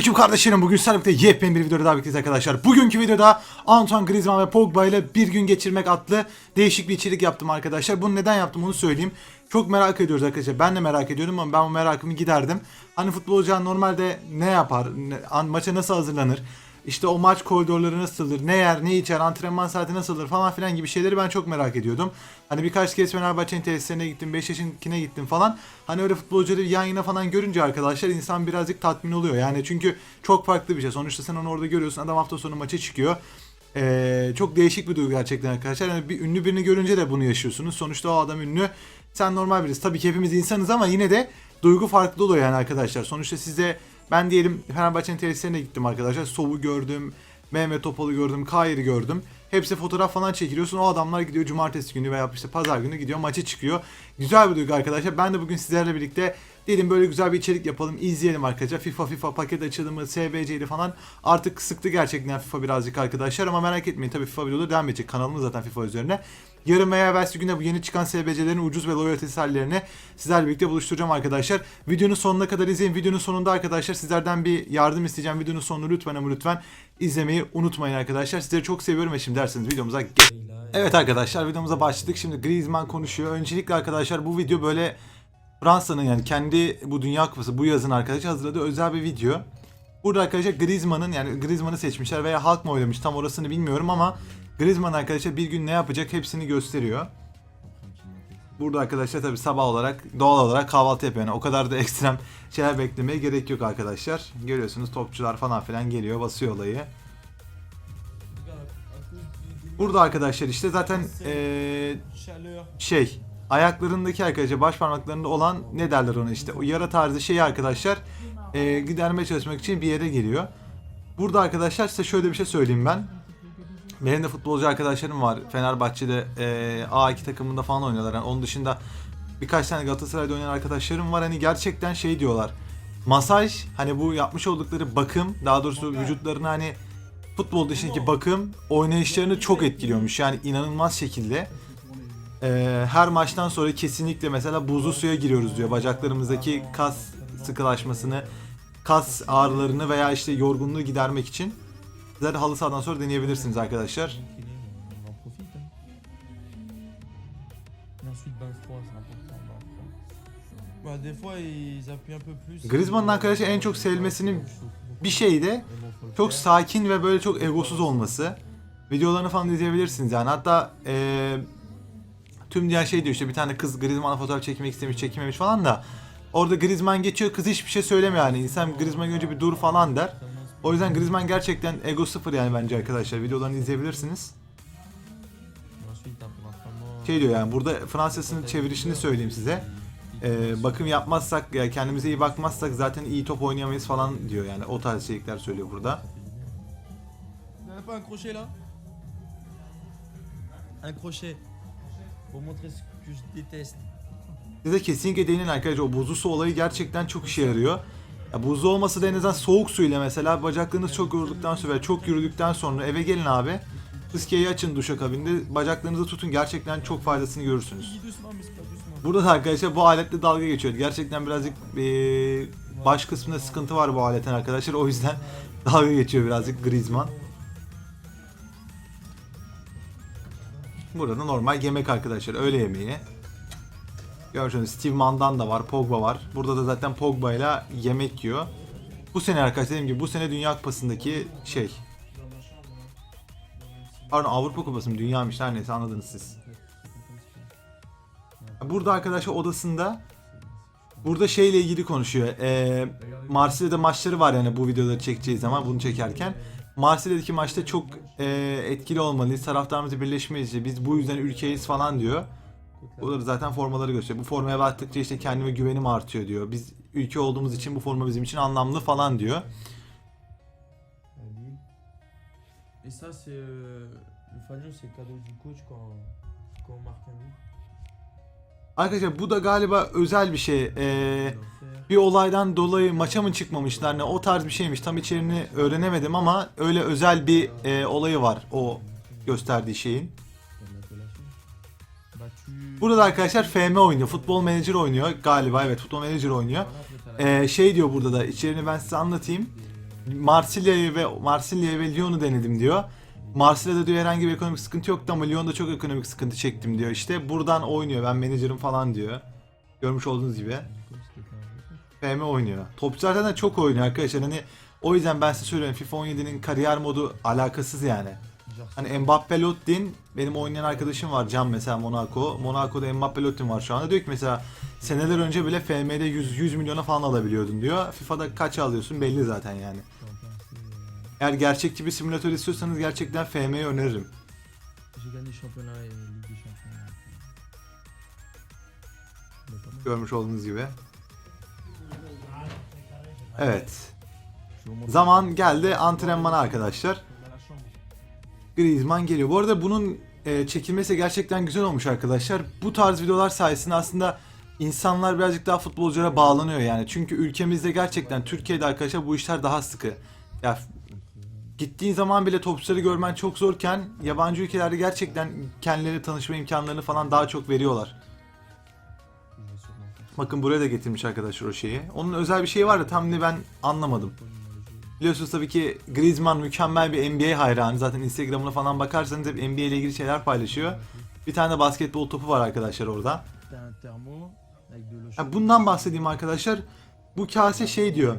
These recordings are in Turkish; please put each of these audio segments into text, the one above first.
Selamünaleyküm kardeşlerim. Bugün sizlerle birlikte yepyeni bir videoda daha birlikteyiz arkadaşlar. Bugünkü videoda Antoine Griezmann ve Pogba ile bir gün geçirmek adlı değişik bir içerik yaptım arkadaşlar. Bunu neden yaptım onu söyleyeyim. Çok merak ediyoruz arkadaşlar. Ben de merak ediyordum ama ben bu merakımı giderdim. Hani futbolcu normalde ne yapar? Maça nasıl hazırlanır? İşte o maç koridorları nasıldır? Ne yer, ne içer, antrenman saati nasıldır falan filan gibi şeyleri ben çok merak ediyordum. Hani birkaç kez Fenerbahçe'nin tesislerine gittim, Beşiktaş'ınkine gittim falan. Hani öyle futbolcuları yan yana falan görünce arkadaşlar insan birazcık tatmin oluyor. Yani çünkü çok farklı bir şey. Sonuçta sen onu orada görüyorsun. Adam hafta sonu maça çıkıyor. Ee, çok değişik bir duygu gerçekten arkadaşlar. Yani bir ünlü birini görünce de bunu yaşıyorsunuz. Sonuçta o adam ünlü. Sen normal birisi. Tabii ki hepimiz insanız ama yine de duygu farklı oluyor yani arkadaşlar. Sonuçta size ben diyelim Fenerbahçe'nin tesislerine gittim arkadaşlar. Sov'u gördüm, Mehmet Topal'ı gördüm, Kair'i gördüm. Hepsi fotoğraf falan çekiliyorsun. O adamlar gidiyor cumartesi günü veya işte pazar günü gidiyor maça çıkıyor. Güzel bir duygu arkadaşlar. Ben de bugün sizlerle birlikte dedim böyle güzel bir içerik yapalım. izleyelim arkadaşlar. FIFA FIFA paket açılımı, SBC'li falan. Artık sıktı gerçekten FIFA birazcık arkadaşlar ama merak etmeyin. Tabii FIFA videoları devam edecek. Kanalımız zaten FIFA üzerine. Yarın veya evvelsi günde bu yeni çıkan SBC'lerin ucuz ve loyalty hallerini sizlerle birlikte buluşturacağım arkadaşlar. Videonun sonuna kadar izleyin. Videonun sonunda arkadaşlar sizlerden bir yardım isteyeceğim. Videonun sonunu lütfen ama lütfen izlemeyi unutmayın arkadaşlar. Sizleri çok seviyorum ve şimdi derseniz videomuza geç. Evet arkadaşlar videomuza başladık. Şimdi Griezmann konuşuyor. Öncelikle arkadaşlar bu video böyle Fransa'nın yani kendi bu Dünya Kupası bu yazın arkadaşlar hazırladığı özel bir video. Burada arkadaşlar Griezmann'ın yani Griezmann'ı seçmişler veya halk mı oylamış tam orasını bilmiyorum ama Griezmann arkadaşlar bir gün ne yapacak hepsini gösteriyor. Burada arkadaşlar tabi sabah olarak doğal olarak kahvaltı yapıyor. Yani o kadar da ekstrem şeyler beklemeye gerek yok arkadaşlar. Görüyorsunuz topçular falan filan geliyor basıyor olayı. Burada arkadaşlar işte zaten eee, şey ayaklarındaki arkadaşlar baş parmaklarında olan ne derler ona işte o yara tarzı şeyi arkadaşlar eee gidermeye çalışmak için bir yere geliyor. Burada arkadaşlar size şöyle bir şey söyleyeyim ben. Benim de futbolcu arkadaşlarım var. Fenerbahçe'de eee, A2 takımında falan oynuyorlar. Yani onun dışında birkaç tane Galatasaray'da oynayan arkadaşlarım var. Hani gerçekten şey diyorlar. Masaj hani bu yapmış oldukları bakım daha doğrusu vücutlarını hani futbol dışındaki bakım oynayışlarını çok etkiliyormuş. Yani inanılmaz şekilde. Ee, her maçtan sonra kesinlikle mesela buzlu suya giriyoruz diyor. Bacaklarımızdaki kas sıkılaşmasını, kas ağrılarını veya işte yorgunluğu gidermek için. Sizler halı sahadan sonra deneyebilirsiniz arkadaşlar. Griezmann'ın arkadaşlar en çok sevilmesinin bir şeyi de çok sakin ve böyle çok egosuz olması. Videolarını falan izleyebilirsiniz yani. Hatta eee, tüm diğer şey diyor işte bir tane kız Griezmann'la fotoğraf çekmek istemiş çekememiş falan da orada Griezmann geçiyor kız hiçbir şey söylemiyor yani. İnsan Griezmann görünce bir dur falan der. O yüzden Griezmann gerçekten ego sıfır yani bence arkadaşlar. Videolarını izleyebilirsiniz. Şey diyor yani burada Fransızcasının çevirişini söyleyeyim size. Eee, bakım yapmazsak ya kendimize iyi bakmazsak zaten iyi top oynayamayız falan diyor yani. O tarz şeyler söylüyor burada. Un crochet là Un crochet. Pour montrer ce que je déteste. Size kesinlikle deneyin arkadaşlar. O buzlu su olayı gerçekten çok işe yarıyor. Ya buzlu olmasa da en azından soğuk suyla mesela bacaklarınız çok yorulduktan sonra çok yürüdükten sonra eve gelin abi. Fıskeyi açın duşakabinde bacaklarınızı tutun gerçekten çok faydasını görürsünüz. Burada da arkadaşlar bu aletle dalga geçiyor. Gerçekten birazcık eee, baş kısmında sıkıntı var bu aletin arkadaşlar. O yüzden dalga geçiyor birazcık Griezmann. Burada da normal yemek arkadaşlar. Öğle yemeği. Görüyorsunuz Steve Mann'dan da var. Pogba var. Burada da zaten Pogba ile yemek yiyor. Bu sene arkadaşlar dediğim gibi bu sene Dünya Kupası'ndaki şey. Pardon Avrupa Kupası mı? Dünyaymış her neyse anladınız siz. Burada arkadaşlar odasında burada şeyle ilgili konuşuyor. Ee, Marsilya'da maçları var yani bu videoları çekeceği zaman bunu çekerken. Marsilya'daki maçta çok e, etkili olmalıyız. Taraftarımızı birleşmeliyiz. Biz bu yüzden ülkeyiz falan diyor. Da zaten formaları gösteriyor. Bu formaya baktıkça işte kendime güvenim artıyor diyor. Biz ülke olduğumuz için bu forma bizim için anlamlı falan diyor. Et ça, c'est. euh, Le fanion, c'est cadeau du coach quand, quand on marque un but. Arkadaşlar bu da galiba özel bir şey. Ee, bir olaydan dolayı maça mı çıkmamışlar ne o tarz bir şeymiş. Tam içeriğini öğrenemedim ama öyle özel bir e, olayı var o gösterdiği şeyin. Burada da arkadaşlar FM oynuyor. Futbol Manager oynuyor. Galiba evet Futbol Manager oynuyor. Ee, şey diyor burada da içeriğini ben size anlatayım. Marsilya'yı ve Marsilya'yı ve Lyon'u denedim diyor. Marsilya'da diyor herhangi bir ekonomik sıkıntı yoktu ama Lyon'da çok ekonomik sıkıntı çektim diyor. İşte buradan oynuyor. Ben menajerim falan diyor. Görmüş olduğunuz gibi. FM oynuyor. Topçu zaten çok oynuyor arkadaşlar. Hani o yüzden ben size söylüyorum FIFA 17'nin kariyer modu alakasız yani. Hani Mbappe Lottin benim oynayan arkadaşım var Can mesela Monaco. Monaco'da Mbappe Lottin var şu anda. Diyor ki mesela seneler önce bile FM'de 100, 100 milyona falan alabiliyordun diyor. FIFA'da kaç alıyorsun belli zaten yani. Eğer gerçekçi bir simülatör istiyorsanız gerçekten FM'yi öneririm. Görmüş olduğunuz gibi. Evet. Zaman geldi antrenmana arkadaşlar. Griezmann geliyor. Bu arada bunun e, çekilmesi gerçekten güzel olmuş arkadaşlar. Bu tarz videolar sayesinde aslında insanlar birazcık daha futbolculara bağlanıyor yani. Çünkü ülkemizde gerçekten Türkiye'de arkadaşlar bu işler daha sıkı. Ya gittiğin zaman bile topçuları görmen çok zorken yabancı ülkelerde gerçekten kendileri tanışma imkanlarını falan daha çok veriyorlar. Bakın buraya da getirmiş arkadaşlar o şeyi. Onun özel bir şeyi var da tam ne ben anlamadım. Biliyorsunuz tabii ki Griezmann mükemmel bir NBA hayranı. Zaten Instagram'ına falan bakarsanız hep NBA ile ilgili şeyler paylaşıyor. Bir tane de basketbol topu var arkadaşlar orada. Chaude. bundan bahsedeyim arkadaşlar. Bu kase şey diyor.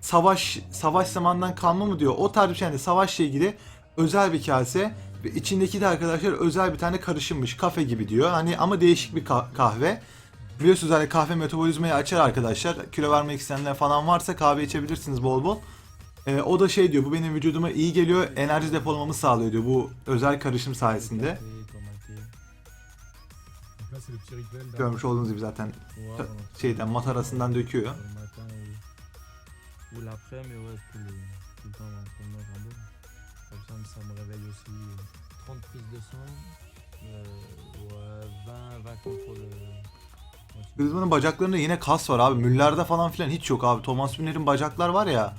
Savaş savaş zamandan kalma mı diyor. O tarz bir şey yani savaşla ilgili özel bir kase ve içindeki de arkadaşlar özel bir tane karışımmış. Kafe gibi diyor. Hani ama değişik bir ka- kahve. Biliyorsunuz hani kahve metabolizmayı açar arkadaşlar. Kilo vermek isteyenler falan varsa kahve içebilirsiniz bol bol. Ee, o da şey diyor bu benim vücuduma iyi geliyor enerji depolamamı sağlıyor diyor bu özel karışım sayesinde. Görmüş olduğunuz gibi zaten şeyden matarasından döküyor. Le matin ou, ou l'après, mais ouais, tout le, tout le temps l'entraînement jambon. Comme ça, ça me réveille aussi. 30 prises de sang, ouais, 20, 20 contrôles. euh, continus. Griezmann'ın bacaklarında yine kas var abi. Müller'de falan filan hiç yok abi. Thomas Müller'in bacaklar var ya.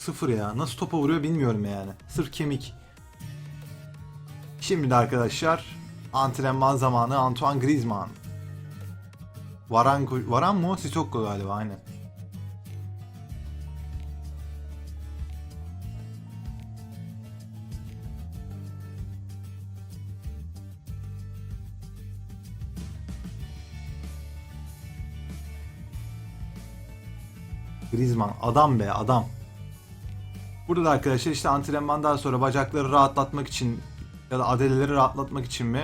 Sıfır ya. Nasıl topa vuruyor bilmiyorum yani. Sırf kemik. Şimdi de arkadaşlar antrenman zamanı Antoine Griezmann. Varan, Varan mı? Sissoko galiba aynen. Griezmann adam be adam. Burada da arkadaşlar işte antrenmandan sonra bacakları rahatlatmak için ya da adeleleri rahatlatmak için mi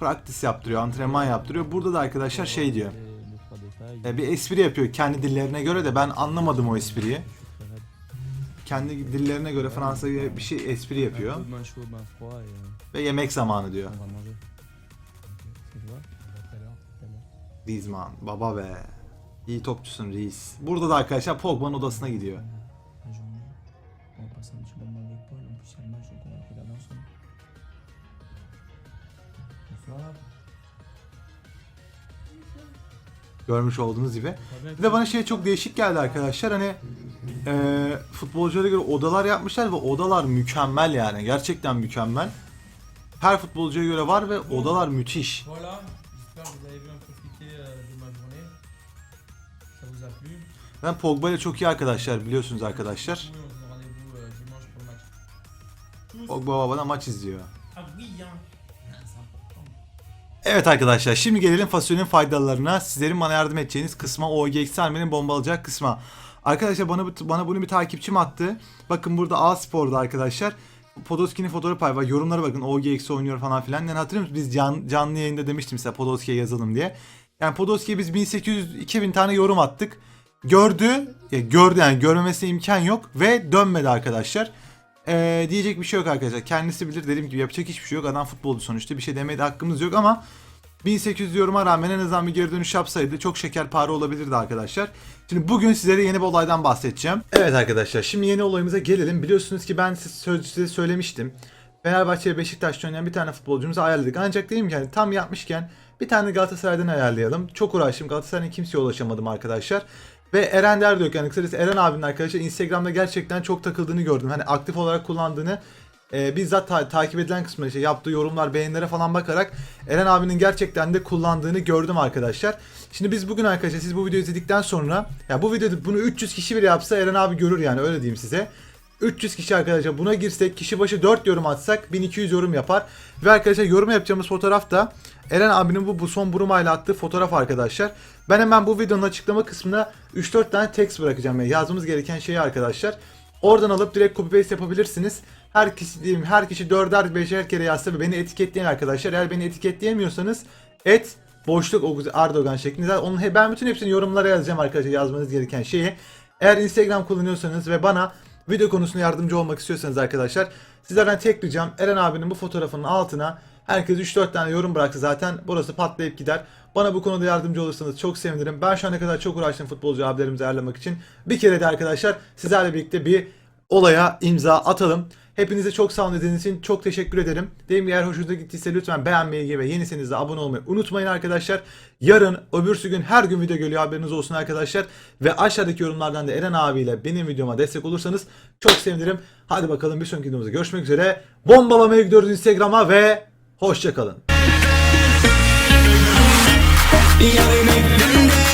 praktis yaptırıyor, antrenman yaptırıyor. Burada da arkadaşlar şey diyor. détails. e, Bir espri yapıyor kendi dillerine göre de ben anlamadım o espriyi. Kendi dillerine göre Fransa bir şey espri yapıyor. Ve yemek zamanı diyor. Griezmann baba be. İyi topçusun reis. Burada da arkadaşlar Pogba'nın odasına gidiyor. Görmüş olduğunuz gibi. Bir de bana şey çok değişik geldi arkadaşlar hani eee futbolculara göre odalar yapmışlar ve odalar mükemmel yani gerçekten mükemmel. Her futbolcuya göre var ve odalar müthiş. Plu. Ben Pogba ile çok iyi arkadaşlar biliyorsunuz arkadaşlar. Oui, on se donne Evet arkadaşlar şimdi gelelim fasulyenin faydalarına. Sizlerin bana yardım edeceğiniz kısma OGX Armen'in bombalayacak kısma. Arkadaşlar bana bana bunu bir takipçim attı. Bakın burada A Spor'da arkadaşlar. Podolski'nin fotoğrafı pay var. Yorumlara bakın OGX oynuyor falan filan. Yani hatırlıyor musunuz? Biz can, canlı yayında demiştim size Podolski'ye yazalım diye. Yani Podolski'ye biz 1800 2000 tane yorum attık. Gördü. Ya gördü yani görmemesine imkan yok ve dönmedi arkadaşlar. Ee, diyecek bir şey yok arkadaşlar. Kendisi bilir dediğim gibi yapacak hiçbir şey yok. Adam futbolcu sonuçta bir şey demeye de hakkımız yok ama 1800 yoruma rağmen en azından bir geri dönüş yapsaydı çok şekerpare olabilirdi arkadaşlar. Şimdi bugün sizlere yeni bir olaydan bahsedeceğim. Evet arkadaşlar şimdi yeni olayımıza gelelim. Biliyorsunuz ki ben size, size söylemiştim. Fenerbahçe ve Beşiktaş'ta oynayan bir tane futbolcumuzu ayarladık. Ancak dedim ki hani tam yapmışken bir tane Galatasaray'dan ayarlayalım. Çok uğraştım. Galatasaray'ın kimseye ulaşamadım arkadaşlar. Ve Eren Derdök yani kısacası Eren abinin arkadaşlar Instagram'da gerçekten çok takıldığını gördüm. Hani aktif olarak kullandığını e, bizzat ta- takip edilen kısmına işte yaptığı yorumlar, beğenilere falan bakarak Eren abinin gerçekten de kullandığını gördüm arkadaşlar. Şimdi biz bugün arkadaşlar siz bu videoyu izledikten sonra ya bu videoda bunu 300 kişi bile yapsa Eren abi görür yani öyle diyeyim size. 300 kişi arkadaşlar buna girsek kişi başı 4 yorum atsak 1200 yorum yapar. Ve arkadaşlar yorum yapacağımız fotoğraf da Eren abinin bu, bu son burumayla attığı fotoğraf arkadaşlar. Ben hemen bu videonun açıklama kısmına 3-4 tane text bırakacağım. Yani yazmamız gereken şeyi arkadaşlar. Oradan alıp direkt copy paste yapabilirsiniz. Her kişi diyeyim her kişi 4'er 5'er kere yazsa ve beni etiketleyin arkadaşlar. Eğer beni etiketleyemiyorsanız et boşluk Erdoğan şeklinde. Onun ben bütün hepsini yorumlara yazacağım arkadaşlar yazmanız gereken şeyi. Eğer Instagram kullanıyorsanız ve bana video konusunda yardımcı olmak istiyorsanız arkadaşlar sizlerden tek ricam Eren abinin bu fotoğrafının altına herkes 3-4 tane yorum bıraksa zaten burası patlayıp gider. Bana bu konuda yardımcı olursanız çok sevinirim. Ben şu ana kadar çok uğraştım futbolcu abilerimizi ayarlamak için. Bir kere de arkadaşlar sizlerle birlikte bir olaya imza atalım. Hepinize çok sağ olun dediğiniz için çok teşekkür ederim. Dediğim eğer hoşunuza gittiyse lütfen beğenmeyi ve yeniseniz de abone olmayı unutmayın arkadaşlar. Yarın öbürsü gün her gün video geliyor haberiniz olsun arkadaşlar. Ve aşağıdaki yorumlardan da Eren abiyle benim videoma destek olursanız çok sevinirim. Hadi bakalım bir sonraki videomuzda görüşmek üzere. Bombalamaya gidiyoruz Instagram'a ve hoşçakalın. Y ya me